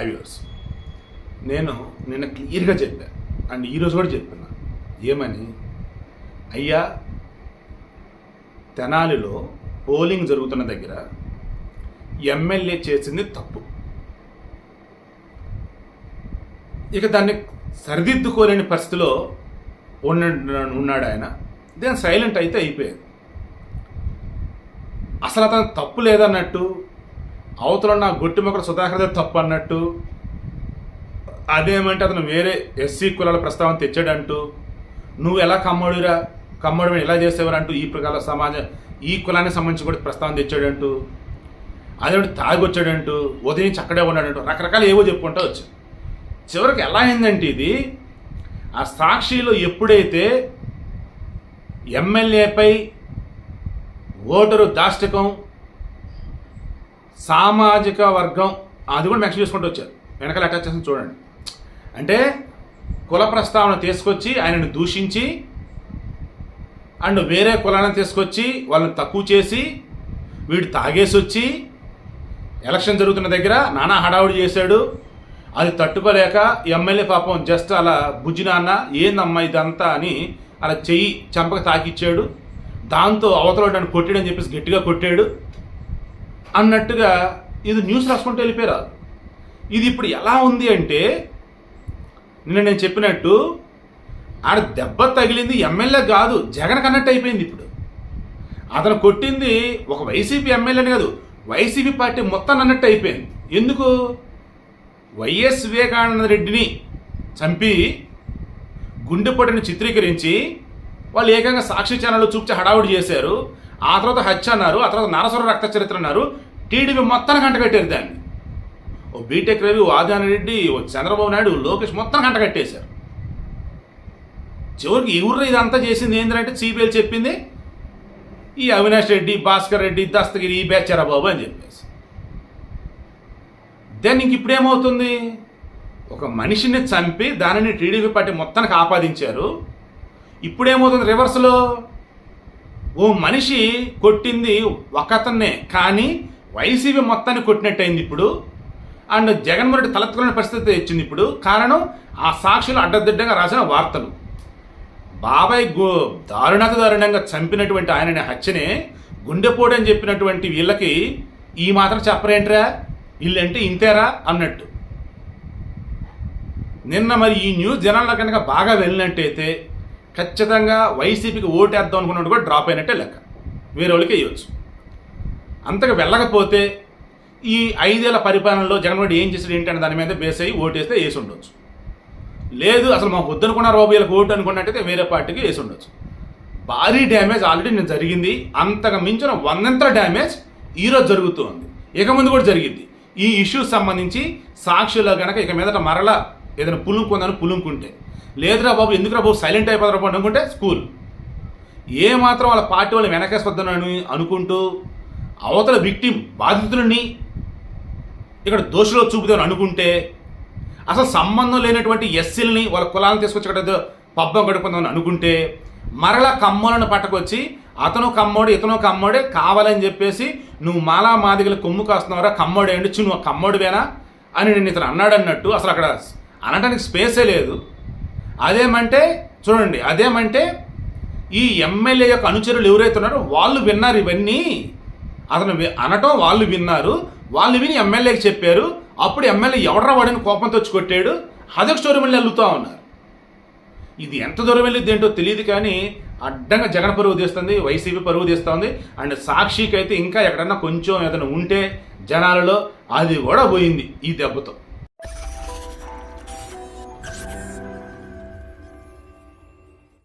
హ్యావ్యూర్స్ నేను నిన్న క్లియర్గా చెప్పాను అండ్ ఈరోజు కూడా చెప్తున్నా ఏమని? అయ్యా తెనాలిలో పోలింగ్ జరుగుతున్న దగ్గర ఎమ్మెల్యే చేసింది తప్పు. ఇక దాన్ని సరిదిద్దుకోలేని పరిస్థితిలో ఉన్న ఉన్నాడు ఆయన. దాని సైలెంట్ అయితే అయిపోయింది అసలు అతను తప్పు లేదన్నట్టు అవతల నా గొట్టి మొక్కలు సుధాకర్ తప్పు అన్నట్టు అదేమంటే అతను వేరే ఎస్సీ కులాల ప్రస్తావన తెచ్చాడంటూ నువ్వు ఎలా కమ్మడురా? కమ్మడు ఎలా చేసేవారంటూ ఈ ప్రకార సమాజం ఈ కులానికి సంబంధించి కూడా ప్రస్తావన తెచ్చాడంటూ అదేమిటి తాగొచ్చాడంటూ ఉదయం చక్కడే ఉన్నాడంటూ రకరకాల ఏవో చెప్పుకుంటూ వచ్చాడు. చివరికి ఎలా అయిందంటే ఇది ఆ సాక్షిలో ఎప్పుడైతే ఎమ్మెల్యేపై ఓటరు దాష్టికం సామాజిక వర్గం అది కూడా మెన్షన్ చేసుకుంటూ వచ్చారు. వెనకాల అటాచ్ చేసి చూడండి. అంటే కుల ప్రస్తావన తీసుకొచ్చి ఆయనను దూషించి అండ్ వేరే కులాలను తీసుకొచ్చి వాళ్ళని తక్కువ చేసి వీడు తాగేసి వచ్చి ఎలక్షన్ జరుగుతున్న దగ్గర నానా హడావుడి చేశాడు. అది తట్టుకోలేక ఎమ్మెల్యే పాపం జస్ట్ అలా బుజ్జి నాన్న ఏందమ్మా ఇదంతా? అని అలా చెయ్యి చంపక తాకిచ్చాడు. దాంతో అవతల నన్ను కొట్టాడని చెప్పేసి గట్టిగా కొట్టాడు. అన్నట్టుగా ఇది న్యూస్ రాసుకుంటూ వెళ్ళిపోయారు ఇది ఇప్పుడు ఎలా ఉంది అంటే నిన్న నేను చెప్పినట్టు ఆడ దెబ్బ తగిలింది ఎమ్మెల్యే కాదు జగన్ కన్నట్టు అయిపోయింది ఇప్పుడు. అతను కొట్టింది ఒక వైసీపీ ఎమ్మెల్యేని కాదు వైసీపీ పార్టీ మొత్తం అన్నట్టు అయిపోయింది. ఎందుకు? వైఎస్ వివేకానంద రెడ్డిని చంపి గుండెపోటుని చిత్రీకరించి వాళ్ళు ఏకంగా సాక్షి ఛానల్లో చూపించి హడావుడి చేశారు. ఆ తర్వాత హత్య అన్నారు ఆ తర్వాత నారస్వర రక్త చరిత్ర అన్నారు. టీడీపీ మొత్తాన్ని గంట కట్టారు దాన్ని. ఓ బీటెక్ రవి ఓ ఆదాని రెడ్డి ఓ చంద్రబాబు నాయుడు లోకేష్ మొత్తం గంట కట్టేశారు. చివరికి ఎవరు ఇదంతా చేసింది ఏంటంటే సిబిఐ చెప్పింది ఈ అవినాష్ రెడ్డి భాస్కర్ రెడ్డి దస్తగిరి ఈ బేచారా బాబు అని చెప్పేసి. దెన్ ఇంక ఇప్పుడేమవుతుంది? ఒక మనిషిని చంపి దానిని టీడీపీ పార్టీ మొత్తానికి ఆపాదించారు. ఇప్పుడేమవుతుంది రివర్స్లో? ఓ మనిషి కొట్టింది ఒకతన్నే కానీ వైసీపీ మొత్తాన్ని కొట్టినట్టయింది ఇప్పుడు. అండ్ జగన్మోహన్ రెడ్డి తలెత్తుకునే పరిస్థితి వచ్చింది ఇప్పుడు. కారణం ఆ సాక్షులు అడ్డదిడ్డంగా రాసిన వార్తలు. బాబాయ్ గో దారుణత దారుణంగా చంపినటువంటి ఆయన హత్యనే గుండెపోటు అని చెప్పినటువంటి వీళ్ళకి ఈ మాత్రం చెప్పరేంట్రా? వీళ్ళంటే ఇంతేరా అన్నట్టు. నిన్న మరి ఈ న్యూస్ జనాల్లో కనుక బాగా వెళ్ళినట్టయితే ఖచ్చితంగా వైసీపీకి ఓటేద్దాం అనుకున్నట్టు కూడా డ్రాప్ అయినట్టే లెక్క. వేరే వాళ్ళకి వేయవచ్చు అంతగా వెళ్ళకపోతే ఈ ఐదేళ్ళ పరిపాలనలో జగన్మోహన్ రెడ్డి ఏం చేశాడు ఏంటనే దాని మీద బేస్ అయ్యి ఓటేస్తే వేసి ఉండొచ్చు. లేదు అసలు మాకు వద్దనుకున్నారు బాబు వీళ్ళకి ఓటు అనుకున్నట్టయితే వేరే పార్టీకి వేసి ఉండొచ్చు. భారీ డ్యామేజ్ ఆల్రెడీ నేను జరిగింది. అంతగా మించిన వందంతల డ్యామేజ్ ఈరోజు జరుగుతుంది ఇక ముందు కూడా జరిగింది. ఈ ఇష్యూస్ సంబంధించి సాక్షుల్లో కనుక ఇక మీదట మరలా ఏదైనా పులుంకుందని పులుంకుంటే లేదురా బాబు ఎందుకురా బాబు సైలెంట్ అయిపోతారా బాబు అనుకుంటే స్కూల్ ఏ మాత్రం వాళ్ళ పార్టీ వాళ్ళు వెనకేసుకొద్దని అనుకుంటూ అవతల విక్టిం బాధితులని ఇక్కడ దోషులు చూపుతారు అనుకుంటే అసలు సంబంధం లేనటువంటి ఎస్సీలని వాళ్ళ కులాలను తీసుకొచ్చి ఇక్కడ పబ్బం గడుపుకుందామని అనుకుంటే మరలా కమ్మలను పట్టుకొచ్చి అతను కమ్మోడు ఇతను కమ్మోడే కావాలని చెప్పేసి నువ్వు మాలా మాదిగల కొమ్ము కాస్తున్నావురా కమ్మోడే అండి చు నువ్వు కమ్మోడివేనా అని నేను ఇతను అన్నాడు అన్నట్టు అసలు అక్కడ అనడానికి స్పేసే లేదు. అదేమంటే చూడండి అదేమంటే ఈ ఎమ్మెల్యే యొక్క అనుచరులు ఎవరైతే ఉన్నారో వాళ్ళు విన్నారు ఇవన్నీ. అతను అనటం వాళ్ళు విన్నారు. వాళ్ళు విని ఎమ్మెల్యేకి చెప్పారు. అప్పుడు ఎమ్మెల్యే ఎవడరా వాడిని కోపంతో తెచ్చుకొట్టాడు అదొక స్టోరీ మళ్ళీ అల్లుతూ ఉన్నారు. ఇది ఎంత దూరం వెళ్ళింది ఏంటో తెలియదు కానీ అడ్డంగా జగన్ పరువు తీస్తుంది వైసీపీ పరువు తీస్తుంది అండ్ సాక్షికి అయితే ఇంకా ఎక్కడన్నా కొంచెం ఏదైనా ఉంటే జనాలలో అది కూడా పోయింది ఈ దెబ్బతో.